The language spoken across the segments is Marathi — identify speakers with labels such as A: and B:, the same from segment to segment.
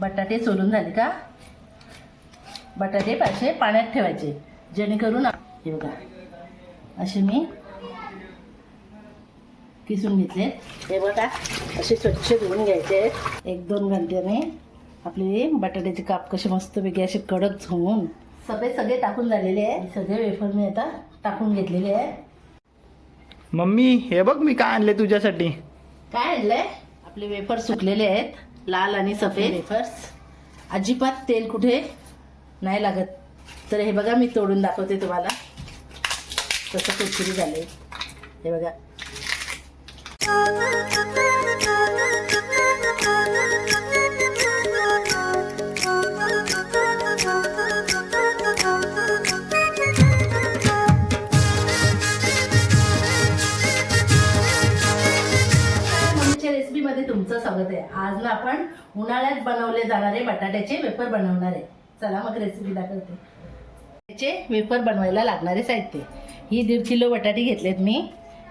A: बटाटे सोलून झाले का? बटाटे असे पाण्यात ठेवायचे. जेणेकरून हे बघा. असे मी किसून घेतले. हे बघा असे स्वच्छ धुवून घ्यायचे. एक दोन घंट्याने आपले बटाट्याचे काप कसे मस्त वेगळे असे कडक झोमून सगळे सगळे टाकून झालेले आहे. सगळे वेफर मी आता टाकून घेतलेले आहे.
B: मम्मी हे बघ मी काय आणले तुझ्यासाठी.
A: काय आणलंय? आपले वेफर सुकलेले आहेत. लाल आणि सफेद. वेफर्स अजिबात तेल कुठे नाही लागत. तर हे बघा मी तोडून दाखवते तुम्हाला. कसं कुरकुरी झाले हे बघा. तुमचं स्वागत आहे. आज ना आपण उन्हाळ्यात बनवले जाणारे बटाट्याचे वेफर बनवणार आहे. चला मग रेसिपी दाखवते. त्याचे वेफर बनवायला लागणारे साहित्य. ही दीड किलो बटाटे घेतलेत मी.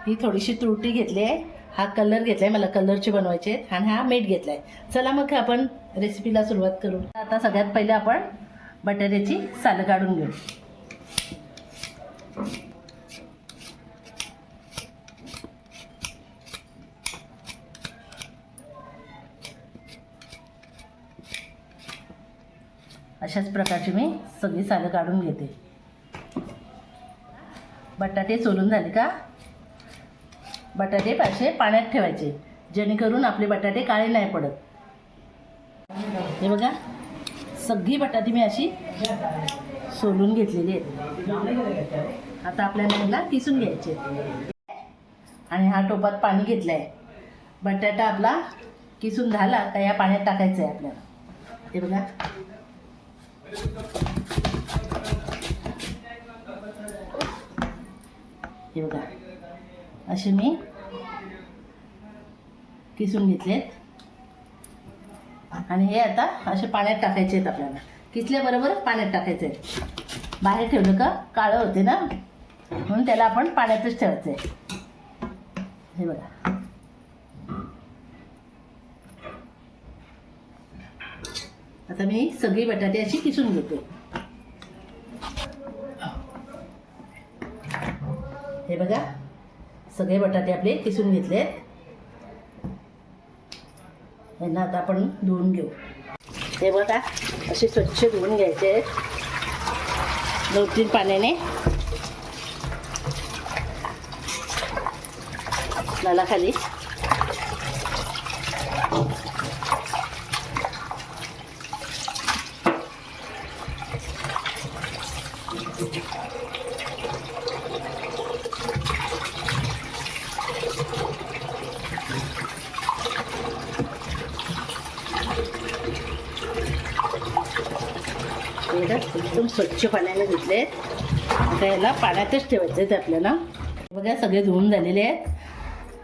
A: ही थोडीशी त्रुटी घेतली आहे. हा कलर घेतला आहे मला कलरचे बनवायचे आहेत आणि हा मीठ घेतला आहे चला मग आपण रेसिपीला सुरुवात करू. आता सगळ्यात पहिले आपण बटाट्याची सालं काढून घेऊ. अशाच प्रकारची मी सगळी सालं काढून घेते. बटाटे सोलून झाले का? बटाटे असे पाण्यात ठेवायचे. जेणेकरून आपले बटाटे काळे नाही पडत. हे बघा सगळी बटाटी मी अशी सोलून घेतलेली आहेत. आता आपल्याला याला किसून घ्यायचे. आणि हा टोपात पाणी घेतलं आहे बटाटा आपला किसून झाला का या पाण्यात टाकायचं आहे आपल्याला. हे बघा. हे बघा असे मी किसून घेतलेत. आणि हे आता असे पाण्यात टाकायचे आहेत आपल्याला. किसल्याबरोबर पाण्यात टाकायचे आहेत. बाहेर ठेवलं का? काळं होते ना? म्हणून त्याला आपण पाण्यातच ठेवायचं आहे हे बघा. आता मी सगळी बटाटे अशी किसून घेते. बघा. सगळे बटाटे आपले किसून घेतले यांना आता आपण धुवून घेऊ. हे बघा असे स्वच्छ धुवून घ्यायचे आहेत. दोन तीन पाण्याने. खाली हे एकदम स्वच्छ पाण्याने घेतले आता याला पाण्यातच ठेवायचे आहेत आपल्याला. बघा सगळे धुवून झालेले आहेत.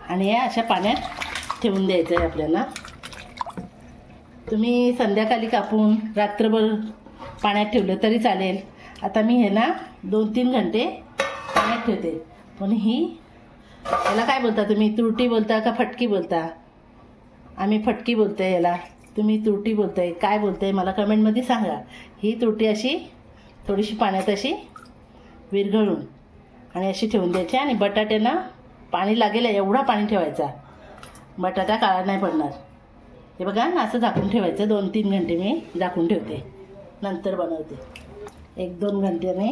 A: आणि या अशा पाण्यात ठेवून द्यायचं आहे आपल्याला. तुम्ही संध्याकाळी कापून रात्रभर पाण्यात ठेवलं तरी चालेल. आता मी हे ना दोन तीन घंटे पाण्यात ठेवते. पण ही याला काय बोलता तुम्ही? तुरटी बोलता का फटकी बोलता? आम्ही फटकी बोलतोय याला. तुम्ही तुरटी बोलताय काय बोलताय? मला कमेंटमध्ये सांगा. ही तुरटी अशी थोडीशी पाण्यात अशी विरघळून आणि अशी ठेवून द्यायची आणि बटाट्यानं पाणी लागेल एवढा पाणी ठेवायचा. बटाटा काळा नाही पडणार. हे बघा ना असं झाकून ठेवायचं. दोन तीन घंटे मी झाकून ठेवते. नंतर बनवते. एक दोन घंट्याने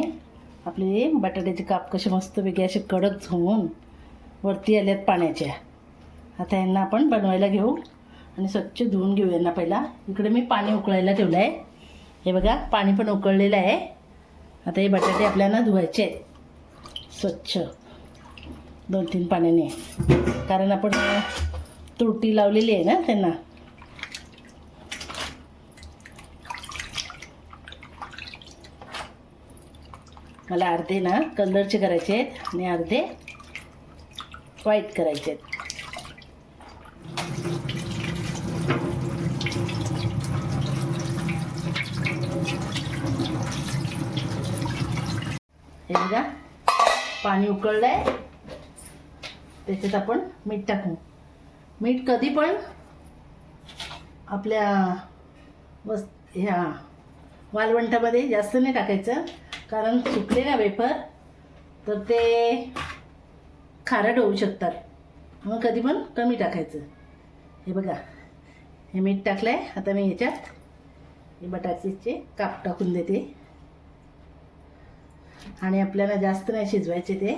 A: आपले बटाट्याचे काप कसे मस्त वेगळे असे कडक झोमून वरती आल्यात पाण्याच्या. आता यांना आपण बनवायला घेऊ आणि स्वच्छ धुवून घेऊ यांना पहिला. इकडे मी पाणी उकळायला ठेवलं आहे हे बघा पाणी पण उकळलेलं आहे. आता हे बटाटे आपल्याला धुवायचे आहेत. स्वच्छ. दोन तीन पाण्याने. कारण आपण तुरटी लावलेली आहे ना त्यांना. मला अर्धे ना कलरचे करायचे आहेत आणि अर्धे व्हाईट करायचे आहेत. हे बघा पाणी उकळलं आहे त्याच्यात आपण मीठ टाकू. मीठ कधी पण आपल्या वस् ह्या वालवंटामध्ये जास्त नाही टाकायचं. कारण सुकले ना वेफर तर ते खारट होऊ शकतात. मग कधी पण कमी टाकायचं. हे बघा. हे मीठ टाकलं आहे आता मी ह्याच्यात हे बटाट्याचे काप टाकून देते. आणि आपल्याला जास्त नाही शिजवायचे ते.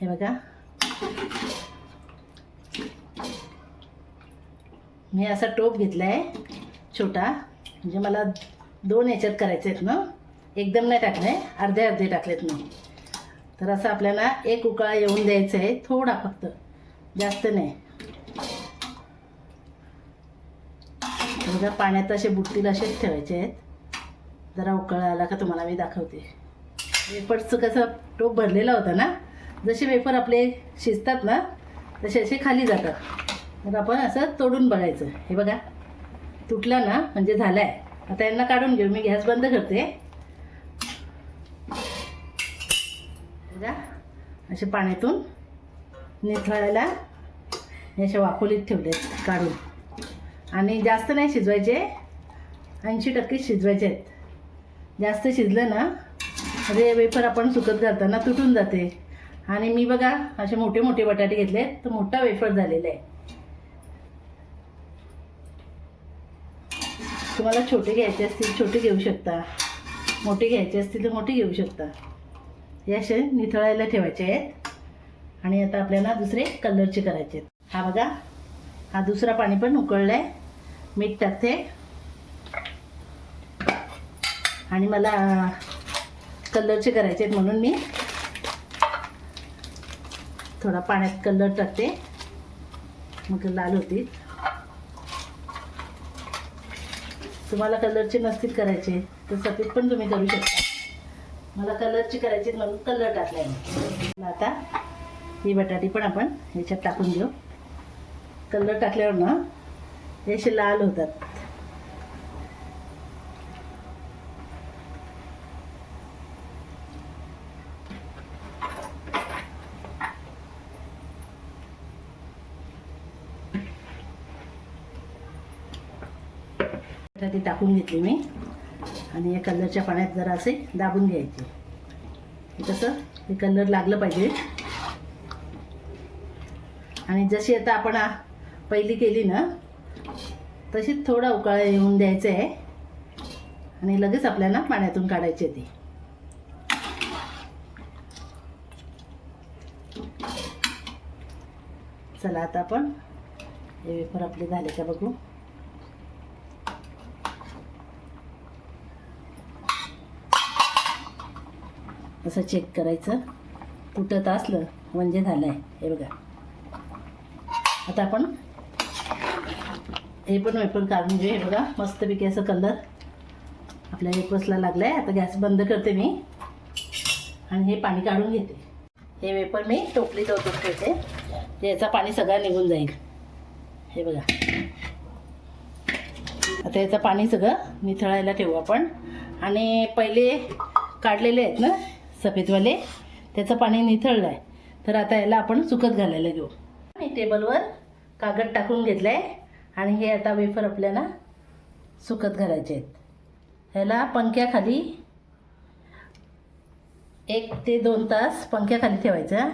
A: हे बघा. मी असा टोप घेतला आहे छोटा. म्हणजे मला दोन याच्यात करायचे आहेत ना. एकदम नाही टाकले अर्धे अर्धे टाकलेत मी. तर असं आपल्याला एक उकळा येऊन द्यायचा आहे थोडा फक्त. जास्त नाही. बघा पाण्यात असे बुटतील असेच ठेवायचे आहेत. जरा उकळ आला का तुम्हाला मी दाखवते. वेफर्सचं कसं टोप भरलेला होता ना? जसे वेफर आपले शिजतात ना तसे असे खाली जातात. तर आपण असं तोडून बघायचं. हे बघा तुटला ना म्हणजे झालं आहे आता यांना काढून घेऊ. मी गॅस बंद करते. बघा असे पाण्यातून निथळायला हे असे वाफोलीत ठेवले काढून. आणि जास्त नाही शिजवायचे. ऐंशी टक्के शिजवायचे आहेत. जास्त शिजलं ना म्हणजे वेफर आपण सुकत घालताना तुटून जाते. आणि मी बघा असे मोठे मोठे बटाटे घेतले तर मोठा वेफर झालेला आहे. तुम्हाला छोटे घ्यायचे असतील छोटे घेऊ शकता. मोठे घ्यायचे असतील तर मोठे घेऊ शकता. हे असे निथळायला ठेवायचे आहेत. आणि आता आपल्याला दुसरे कलरचे करायचे आहेत. हा बघा हा दुसरा पाणी पण उकळलं आहे मीठ टाकते. आणि मला कलरचे करायचे आहेत म्हणून मी थोडा पाण्यात कलर टाकते. मग लाल होतील. तुम्हाला कलरचे नसतील करायचे तर सफेद पण तुम्ही करू शकता. मला कलरचे करायचे म्हणून कलर टाकला आहे आता ही बटाटी पण आपण ह्याच्यात टाकून घेऊ कलर टाकल्यावर ना हे असे लाल होतात. ती टाकून घेतली मी. आणि या कलरच्या पाण्यात जरा असे दाबून घ्यायचे. कसं हे कलर लागलं पाहिजे. आणि जशी आता आपण पहिली केली ना तशीच थोडा उकाळा येऊन द्यायचं आहे. आणि लगेच आपल्याला पाण्यातून काढायचे ती. चला आता आपण हे वेफर आपले झाले का बघू. असं चेक करायचं. तुटत असलं म्हणजे झालं आहे हे बघा. आता आपण हे पण वेपर काढून घेऊ हे बघा मस्तपैकी असं कलर आपल्या वेपर्सला लागला आहे आता गॅस बंद करते मी. आणि हे पाणी काढून घेते. हे वेपर मी टोपली ओतून ठेवते. याचं पाणी सगळा निघून जाईल. हे बघा. आता याचं पाणी सगळं निथळायला ठेवू आपण. आणि पहिले काढलेले आहेत ना सफेदवाले त्याचं पाणी निथळलं आहे. तर आता याला आपण सुकत घालायला घेऊ. मी टेबलवर कागद टाकून घेतलं आहे आणि हे आता वेफर आपल्याला सुकत घालायचे आहेत. ह्याला पंख्याखाली एक ते दोन तास पंख्याखाली ठेवायचं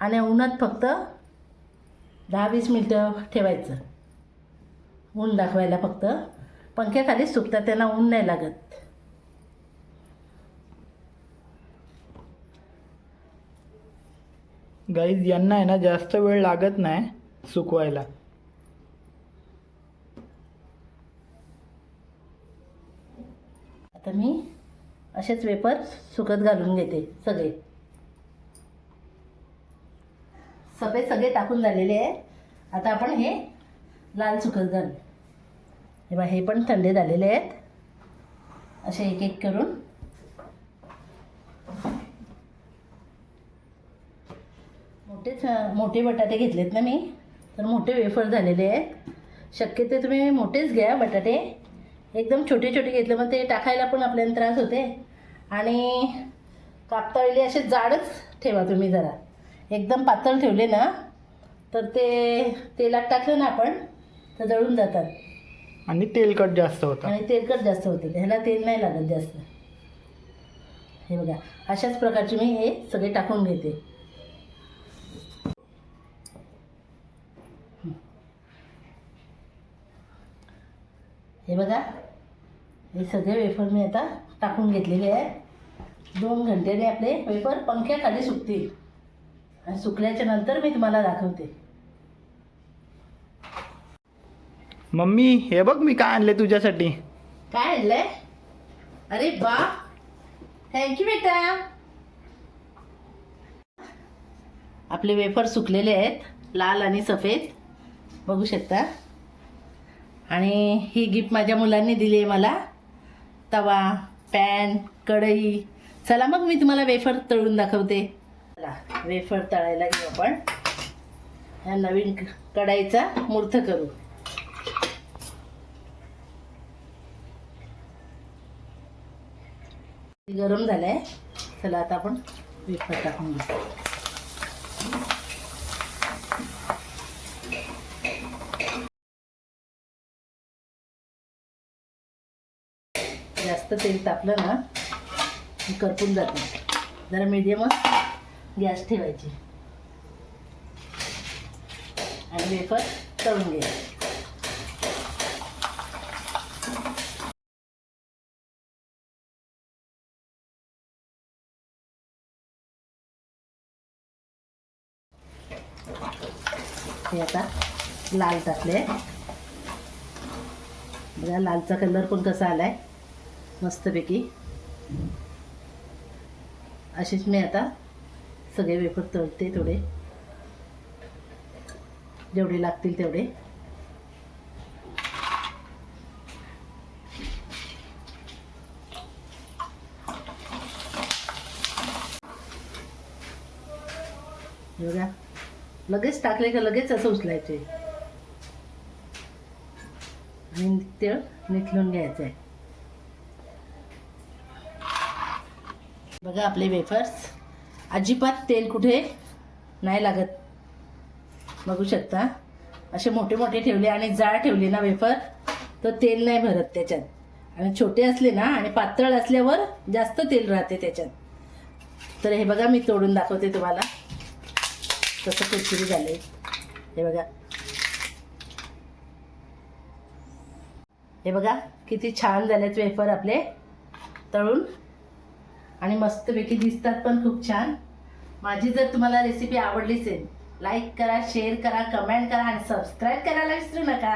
A: आणि उन्हात फक्त दहा वीस मिनटं ठेवायचं. ऊन दाखवायला फक्त. पंख्याखाली सुकतात त्यांना ऊन नाही लागत.
B: गाईज यांना आहे ना जास्त वेळ लागत नाही सुकवायला.
A: आता मी असेच वेपर सुकत घालून घेते सगळे. सफेद सगळे टाकून झालेले आहे. आता आपण हे लाल सुकत घालू. हे बा हे पण थंडे झालेले आहेत. असे एक एक करून. मोठेच मोठे बटाटे घेतलेत ना मी. तर मोठे वेफर झालेले आहेत. शक्यतो तुम्ही मोठेच घ्या बटाटे. एकदम छोटे छोटे घेतले मग ते टाकायला पण आपल्याला त्रास होते. आणि कापता वेळी असे जाडच ठेवा तुम्ही जरा. एकदम पातळ ठेवले ना तर ते तेलात टाकलं ना आपण तर जळून जातात.
B: आणि तेलकट जास्त होतं
A: आणि तेलकट जास्त होते. ह्याला तेल नाही लागत जास्त. हे बघा अशाच प्रकारचे मी हे सगळे टाकून घेते. हे बघा. हे सगळे वेफर मी आता टाकून घेतलेले आहे. दोन घंट्याने आपले वेफर पंख्याखाली सुकतील. आणि सुकल्याच्या नंतर मी तुम्हाला दाखवते.
B: मम्मी हे बघ मी काय आणले तुझ्यासाठी.
A: काय आणलंय? अरे बा. थँक्यू बेटा आपले वेफर सुकलेले आहेत लाल आणि सफेद. बघू शकता. आणि ही गिफ्ट माझ्या मुलांनी दिली आहे मला. तवा पॅन कढई. चला मग मी तुम्हाला वेफर तळून दाखवते. चला वेफर तळायला घेऊ आपण. ह्या नवीन कढाईचा मूर्थ मूर्त करू. गरम झालंय. चला आता आपण वेफर टाकून घेऊ. जास्त तेल तापलं ना करपून जातं. जरा मिडियमच गॅस ठेवायची. आणि वेफर तळून घ्यायची. हे आता लाल टाकले बघा लालचा कलर पण कसा आलाय. मस्तपैकी. असेच मी आता सगळे वेफर तळते थोडे जेवढे लागतील तेवढे. बघा. लगेच टाकले का लगेच असं उचलायचे. आणि ते निथलून घ्यायचं आहे बघा आपले वेफर्स अजिबात तेल कुठे नाही लागत. बघू शकता. असे मोठे मोठे ठेवले आणि जाळ ठेवले ना वेफर तर तेल नाही भरत त्याच्यात. आणि छोटे असले ना आणि पातळ असल्यावर जास्त तेल राहते त्याच्यात. तर हे बघा मी तोडून दाखवते तुम्हाला. तसं कुरकुरी झाले. हे बघा. हे बघा किती छान झालेत वेफर आपले. तळून. आणि मस्तपैकी दिसतात पण खूप छान. माझी जर तुम्हाला रेसिपी आवडलीच आहे लाईक करा शेअर करा कमेंट करा आणि सबस्क्राईब करायला विसरू नका.